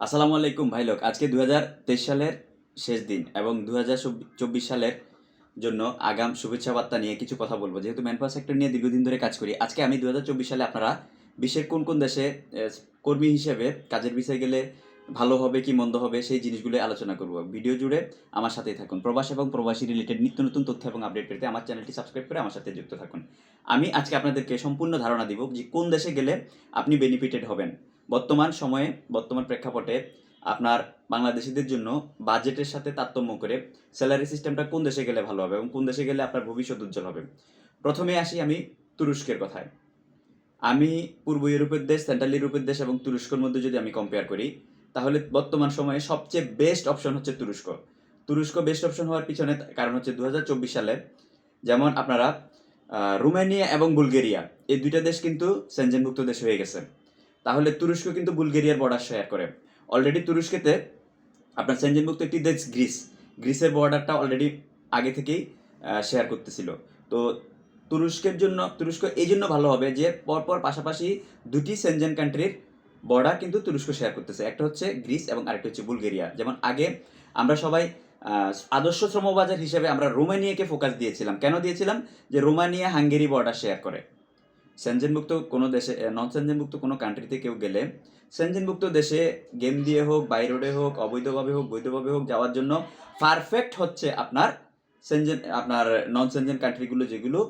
আসসালামু আলাইকুম, ভাই লোক। আজকে দু হাজার তেইশ সালের শেষ দিন এবং দু সালের জন্য আগাম শুভেচ্ছা বার্তা নিয়ে কিছু কথা বলব। যেহেতু ম্যানপাওয়ার সেক্টর নিয়ে দীর্ঘদিন ধরে কাজ করি, আজকে আমি দু হাজার চব্বিশ সালে আপনারা বিশ্বের কোন কোন দেশে কর্মী হিসেবে কাজের বিষয়ে গেলে ভালো হবে কি মন্দ হবে সেই জিনিসগুলো আলোচনা করব। ভিডিও জুড়ে আমার সাথেই থাকুন। প্রবাস এবং প্রবাসী রিলেটেড নিত্য নতুন তথ্য এবং আপডেট পেতে আমার চ্যানেলটি সাবস্ক্রাইব করে আমার সাথে যুক্ত থাকুন। আমি আজকে আপনাদেরকে সম্পূর্ণ ধারণা দিব যে কোন দেশে গেলে আপনি বেনিফিটেড হবেন। বর্তমান সময়ে, বর্তমান প্রেক্ষাপটে আপনার বাংলাদেশিদের জন্য বাজেটের সাথে তারতম্য করে স্যালারি সিস্টেমটা কোন দেশে গেলে ভালো হবে এবং কোন দেশে গেলে আপনার ভবিষ্যৎ উজ্জ্বল হবে। প্রথমে আসি আমি তুরস্কের কথায়। আমি পূর্ব ইউরোপের দেশ সেন্ট্রাল ইউরোপের দেশ এবং তুরস্কর মধ্যে যদি আমি কম্পেয়ার করি, তাহলে বর্তমান সময়ে সবচেয়ে বেস্ট অপশন হচ্ছে তুরস্ক। তুরস্ক বেস্ট অপশন হওয়ার পিছনে কারণ হচ্ছে দু হাজার চব্বিশ সালে যেমন আপনারা রোমানিয়া এবং বুলগেরিয়া, এই দুইটা দেশ কিন্তু সেনজেনভুক্ত দেশ হয়ে গেছে। তাহলে তুরস্ক কিন্তু বুলগেরিয়ার বর্ডার শেয়ার করে। অলরেডি তুরস্কেতে আপনার সেনজেনভুক্ত একটি দেশ গ্রিস গ্রিসের বর্ডারটা অলরেডি আগে থেকেই শেয়ার করতেছিল। তো তুরস্কের জন্য, তুরস্ক এই জন্য ভালো হবে যে পরপর পাশাপাশি দুটি সেনজেন কান্ট্রির বর্ডার কিন্তু তুরস্ক শেয়ার করতেছে। একটা হচ্ছে গ্রিস এবং আরেকটা হচ্ছে বুলগেরিয়া। যেমন আগে আমরা সবাই আদর্শ শ্রমবাজার হিসেবে আমরা রোমানিয়াকে ফোকাস দিয়েছিলাম। কেন দিয়েছিলাম? যে রোমানিয়া হাঙ্গেরি বর্ডার শেয়ার করে। সেনজেনভুক্ত কোনো দেশে নন সেনজেনভুক্ত কোনো কান্ট্রিতে কেউ গেলে, সেনজেনভুক্ত দেশে গেম দিয়ে হোক বাই রোডে হোক, অবৈধভাবে হোক, বৈধভাবে হোক যাওয়ার জন্য পারফেক্ট হচ্ছে আপনার সেনজেন, আপনার নন সেনজেন কান্ট্রিগুলো যেগুলো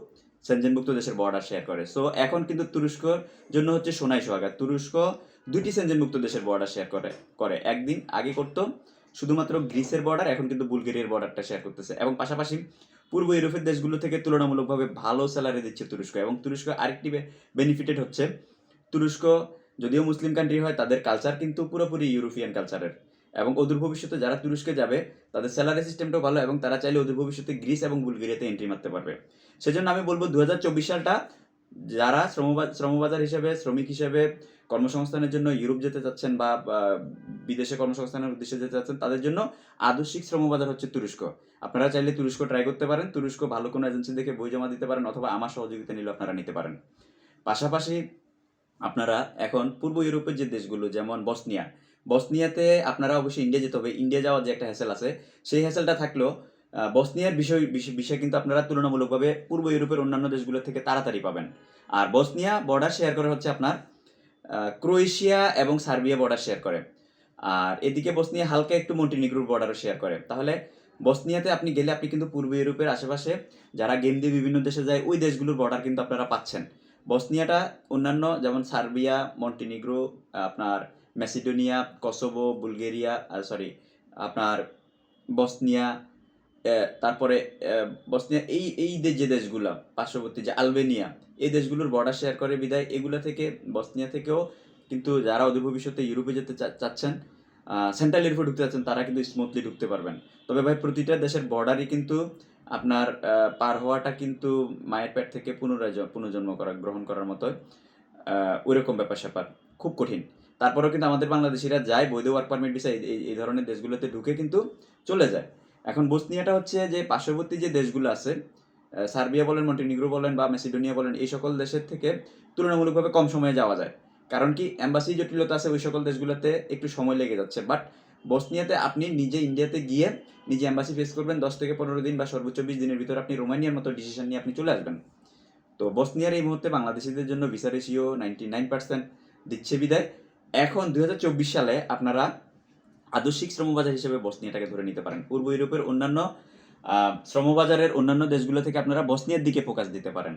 সেনজেনভুক্ত দেশের বর্ডার শেয়ার করে। সো এখন কিন্তু তুরস্কর জন্য হচ্ছে সোনাই সোহাগা। তুরস্ক দুটি সেনজেনভুক্ত দেশের বর্ডার শেয়ার করে করে। একদিন আগে করতো, শুধুমাত্র গ্রিসের বর্ডার এখন কিন্তু বুলগেরিয়ার বর্ডারটা শেয়ার করতেছে। এবং পাশাপাশি পূর্ব ইউরোপের দেশগুলো থেকে তুলনামূলকভাবে ভালো স্যালারি দিচ্ছে তুরস্ক এবং তুরস্ক আরেকটি বেনিফিটেড হচ্ছে, তুরস্ক যদিও মুসলিম কান্ট্রি হয়, তাদের কালচার কিন্তু পুরোপুরি ইউরোপিয়ান কালচারের এবং অদূর ভবিষ্যতে যারা তুরস্কে যাবে, তাদের স্যালারি সিস্টেমটাও ভালো এবং তারা চাইলে অদূর ভবিষ্যতে গ্রিস এবং বুলগেরিয়াতে এন্ট্রি মারতে পারবে। সেজন্য আমি বলব দু হাজার চব্বিশ সালটা যারা শ্রমবাজ শ্রমবাজার হিসেবে, শ্রমিক হিসেবে কর্মসংস্থানের জন্য ইউরোপ যেতে চাচ্ছেন বা বিদেশে কর্মসংস্থানের উদ্দেশ্যে যেতে চাচ্ছেন, তাদের জন্য আদর্শিক শ্রমবাজার হচ্ছে তুরস্ক। আপনারা চাইলে তুরস্ক ট্রাই করতে পারেন। তুরস্ক ভালো কোনো এজেন্সি দেখে বই জমা দিতে পারেন অথবা আমার সহযোগিতা নিলেও আপনারা নিতে পারেন। পাশাপাশি আপনারা এখন পূর্ব ইউরোপের যে দেশগুলো, যেমন বসনিয়া, বসনিয়াতে আপনারা অবশ্যই ইন্ডিয়া যেতে হবে। ইন্ডিয়া যাওয়ার যে একটা হ্যাসেল আছে, সেই হ্যাসেলটা থাকলেও বসনিয়ার বিষয় বিষয়- কিন্তু আপনারা তুলনামূলকভাবে পূর্ব ইউরোপের অন্যান্য দেশগুলো থেকে তাড়াতাড়ি পাবেন। আর বসনিয়া বর্ডার শেয়ার করে হচ্ছে আপনার ক্রোয়েশিয়া এবং সার্বিয়া বর্ডার শেয়ার করে। আর এদিকে বসনিয়া হালকা একটু মন্টিনিগ্রোর বর্ডারও শেয়ার করে। তাহলে বসনিয়াতে আপনি গেলে আপনি কিন্তু পূর্ব ইউরোপের আশেপাশে যারা গেম দিয়ে বিভিন্ন দেশে যায়, ওই দেশগুলোর বর্ডার কিন্তু আপনারা পাচ্ছেন। বসনিয়াটা অন্যান্য যেমন সার্বিয়া মন্টিনিগ্রো আপনার ম্যাসিডোনিয়া কসোভো বুলগেরিয়া সরি আপনার বসনিয়া তারপরে বসনিয়া, এই এই যে দেশগুলা, পার্শ্ববর্তী যে আলবেনিয়া, এই দেশগুলোর বর্ডার শেয়ার করে বিদায়, এগুলো থেকে, বসনিয়া থেকেও কিন্তু যারা অদূর ভবিষ্যতে ইউরোপে যেতে চাচ্ছেন সেন্ট্রাল ইউরোপে ঢুকতে চাচ্ছেন, তারা কিন্তু স্মুথলি ঢুকতে পারবেন। তবে ভাই, প্রতিটা দেশের বর্ডারই কিন্তু আপনার পার হওয়াটা কিন্তু মায়ের পেট থেকে পুনরায় পুনর্জন্ম করা, গ্রহণ করার মতো ওইরকম ব্যাপার স্যাপার, খুব কঠিন। তারপরেও কিন্তু আমাদের বাংলাদেশিরা যায়, বৈধ ওয়ার্ক পারমিট এই- এই ধরনের দেশগুলোতে ঢুকে কিন্তু চলে যায়। এখন বসনিয়াটা হচ্ছে যে পার্শ্ববর্তী যে দেশগুলো আছে সার্বিয়া বলেন, মন্টিনিগ্রো বলেন বা মেসিডোনিয়া বলেন, এই সকল দেশের থেকে তুলনামূলকভাবে কম সময়ে যাওয়া যায়। কারণ কি অ্যাম্বাসি জটিলতা আছে ওই সকল দেশগুলোতে, একটু সময় লেগে যাচ্ছে। বাট বসনিয়াতে আপনি নিজে ইন্ডিয়াতে গিয়ে নিজে অ্যাম্বাসি ফেস করবেন, দশ থেকে পনেরো দিন বা সর্বোচ্চ বিশ দিনের ভিতরে আপনি রোমানিয়ার মতো ডিসিশন নিয়ে আপনি চলে আসবেন। তো বসনিয়ার এই মুহূর্তে বাংলাদেশিদের জন্য visa ratio ninety nine percent দিচ্ছে বিদায়। এখন দু হাজার চব্বিশ সালে আপনারা আদর্শিক শ্রমবাজার হিসেবে বসনিয়াটাকে ধরে নিতে পারেন। পূর্ব ইউরোপের অন্যান্য শ্রমবাজারের অন্যান্য দেশগুলো থেকে আপনারা বসনিয়ার দিকে ফোকাস দিতে পারেন।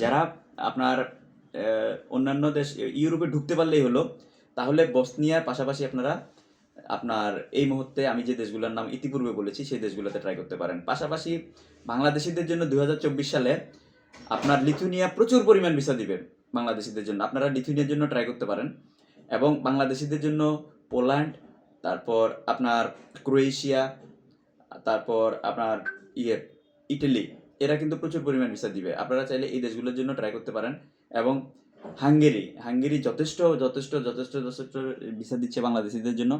যারা আপনার অন্যান্য দেশ, ইউরোপে ঢুকতে পারলেই হলো, তাহলে বসনিয়ার পাশাপাশি আপনারা, আপনার এই মুহূর্তে আমি যে দেশগুলোর নাম ইতিপূর্বে বলেছি, সেই দেশগুলোতে ট্রাই করতে পারেন। পাশাপাশি বাংলাদেশিদের জন্য দু হাজার চব্বিশ সালে আপনার লিথুনিয়া প্রচুর পরিমাণ ভিসা দিবে বাংলাদেশিদের জন্য। আপনারা লিথুনিয়ার জন্য ট্রাই করতে পারেন। এবং বাংলাদেশিদের জন্য পোল্যান্ড তারপর আপনার ক্রোয়েশিয়া, তারপর আপনার ইয়ে ইটালি, এরা কিন্তু প্রচুর পরিমাণ ভিসা দিবে। আপনারা চাইলে এই দেশগুলোর জন্য ট্রাই করতে পারেন। এবং হাঙ্গেরি হাঙ্গেরি যথেষ্ট যথেষ্ট যথেষ্ট যথেষ্ট ভিসা দিচ্ছে বাংলাদেশিদের জন্য।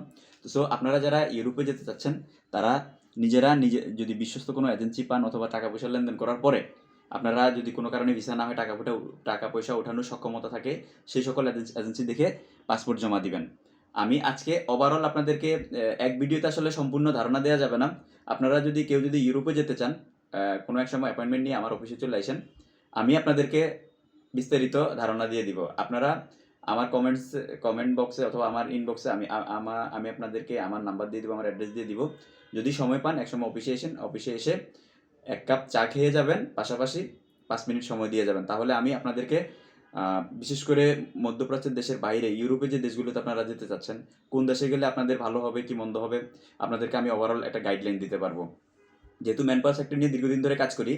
তো সো আপনারা যারা ইউরোপে যেতে চাচ্ছেন, তারা নিজেরা নিজে, যদি বিশ্বস্ত কোনো এজেন্সি পান অথবা টাকা পয়সা লেনদেন করার পরে, আপনারা যদি কোনো কারণে ভিসা না হয়, টাকা পয়সা টাকা পয়সা ওঠানোর সক্ষমতা থাকে, সেই সকল এজেন্সি দেখে পাসপোর্ট জমা দিবেন। আমি আজকে ওভারঅল আপনাদেরকে এক ভিডিওতে আসলে সম্পূর্ণ ধারণা দেওয়া যাবে না। আপনারা যদি কেউ যদি ইউরোপে যেতে চান কোনো এক সময় অ্যাপয়েন্টমেন্ট নিয়ে আমার অফিসে চলে আসেন, আমি আপনাদেরকে বিস্তারিত ধারণা দিয়ে দিব। আপনারা আমার কমেন্টস কমেন্ট বক্সে অথবা আমার ইনবক্সে আমি, আ- আমা- আপনাদেরকে আমার নাম্বার দিয়ে দিব, আমার অ্যাড্রেস দিয়ে দিব। যদি সময় পান এক সময় অফিসে এসেন অফিসে এসে এক কাপ চা খেয়ে যাবেন, পাশাপাশি পাঁচ মিনিট সময় দিয়ে যাবেন। তাহলে আমি আপনাদেরকে বিশেষ করে মধ্যপ্রাচ্যের দেশের বাইরে ইউরোপে যে দেশগুলোতে আপনারা যেতে চাচ্ছেন, কোন দেশে গেলে আপনাদের ভালো হবে, কি মন্দ হবে, আপনাদেরকে আমি ওভারঅল একটা গাইডলাইন দিতে পারব। যেহেতু ম্যান পাওয়ার সেক্টর নিয়ে দীর্ঘদিন ধরে কাজ করি,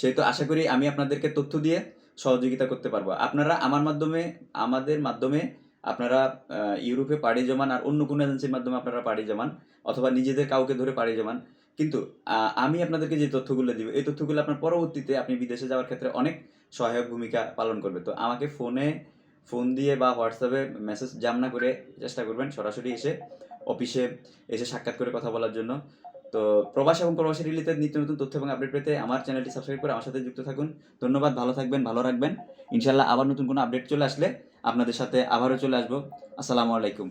সেহেতু আশা করি আমি আপনাদেরকে তথ্য দিয়ে সহযোগিতা করতে পারব। আপনারা আমার মাধ্যমে, আমাদের মাধ্যমে আপনারা ইউরোপে পাড়ি জমান আর অন্য কোনো এজেন্সির মাধ্যমে আপনারা পাড়ি জমান, অথবা নিজেদের কাউকে ধরে পাড়ি জমান কিন্তু আমি আপনাদেরকে যে তথ্যগুলো দিব, এই তথ্যগুলো আপনার পরবর্তীতে আপনি বিদেশে যাওয়ার ক্ষেত্রে অনেক সহায়ক ভূমিকা পালন করবে। তো আমাকে ফোনে, ফোন দিয়ে বা হোয়াটসঅ্যাপে মেসেজ জাম না করে চেষ্টা করবেন সরাসরি এসে অফিসে এসে সাক্ষাৎ করে কথা বলার জন্য। তো প্রবাস এবং প্রবাসী রিলেটেড নিত্য নতুন তথ্য এবং আপডেট পেতে আমার চ্যানেলটি সাবস্ক্রাইব করে আমার সাথে যুক্ত থাকুন। ধন্যবাদ, ভালো থাকবেন, ভালো রাখবেন। ইনশাল্লাহ আবার নতুন কোনো আপডেট চলে আসলে আপনাদের সাথে আবারও চলে আসব। আসসালামু আলাইকুম।